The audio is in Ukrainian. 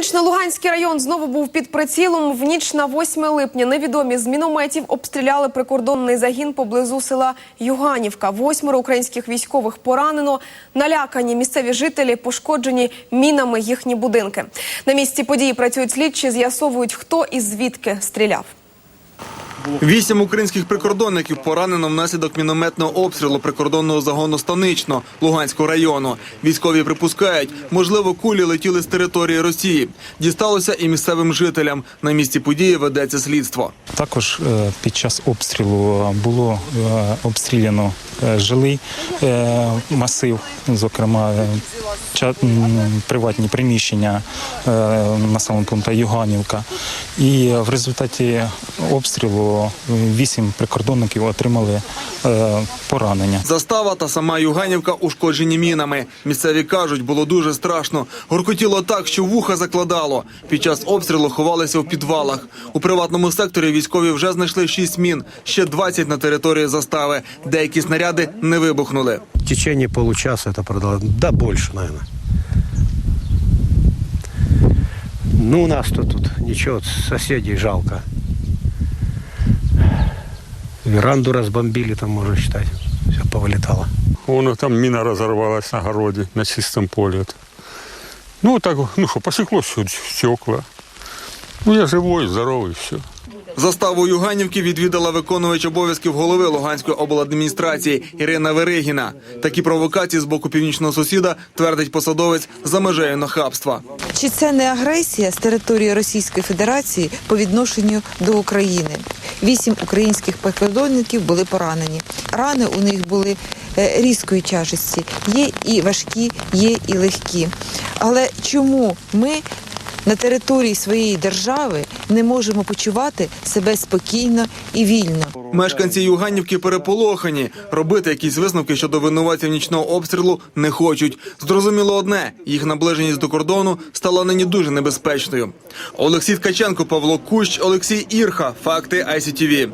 Станично-Луганський район знову був під прицілом. В ніч на 8 липня невідомі з мінометів обстріляли прикордонний загін поблизу села Юганівка. Восьмеро українських військових поранено. Налякані місцеві жителі пошкоджені мінами їхні будинки. На місці події працюють слідчі, з'ясовують, хто і звідки стріляв. Вісім українських прикордонників поранено внаслідок мінометного обстрілу прикордонного загону Станично Луганського району. Військові припускають, можливо, кулі летіли з території Росії. Дісталося і місцевим жителям. На місці події ведеться слідство. Також е, під час обстрілу було е, обстріляно е, жилий е, масив, зокрема е, приватні приміщення е, населеного пункту Юганівка. І в результаті обстрілу вісім прикордонників отримали е, поранення. Застава та сама Юганівка ушкоджені мінами. Місцеві кажуть, було дуже страшно. Горкотіло так, що вуха закладало. Під час обстрілу ховалися в підвалах. У приватному секторі військові вже знайшли шість мін, ще 20 на території застави. Деякі снаряди не вибухнули. В течение получаса это продолжалось. Да, больше, наверное. Ну, у нас-то тут ничего, соседей жалко. Веранду разбомбили, там можно считать. Все повылетало. Вон там мина разорвалась на городе, на чистом поле. Ну, так, ну что, посекло все стекла. Ну, я живой, здоровый, все. Заставу Юганівки відвідала виконувач обов'язків голови Луганської обладміністрації Ірина Верегіна. Такі провокації з боку північного сусіда твердить посадовець за межею нахабства. Чи це не агресія з території Російської Федерації по відношенню до України? Вісім українських прикордонників були поранені. Рани у них були е, різкої тяжесті. Є і важкі, є і легкі. Але чому ми на території своєї держави не можемо почувати себе спокійно і вільно? Мешканці Юганівки переполохані. Робити якісь висновки щодо винуватців нічного обстрілу не хочуть. Зрозуміло одне: їх наближеність до кордону стала нині дуже небезпечною. Олексій Ткаченко, Павло Кущ, Олексій Ірха. Факти ICTV.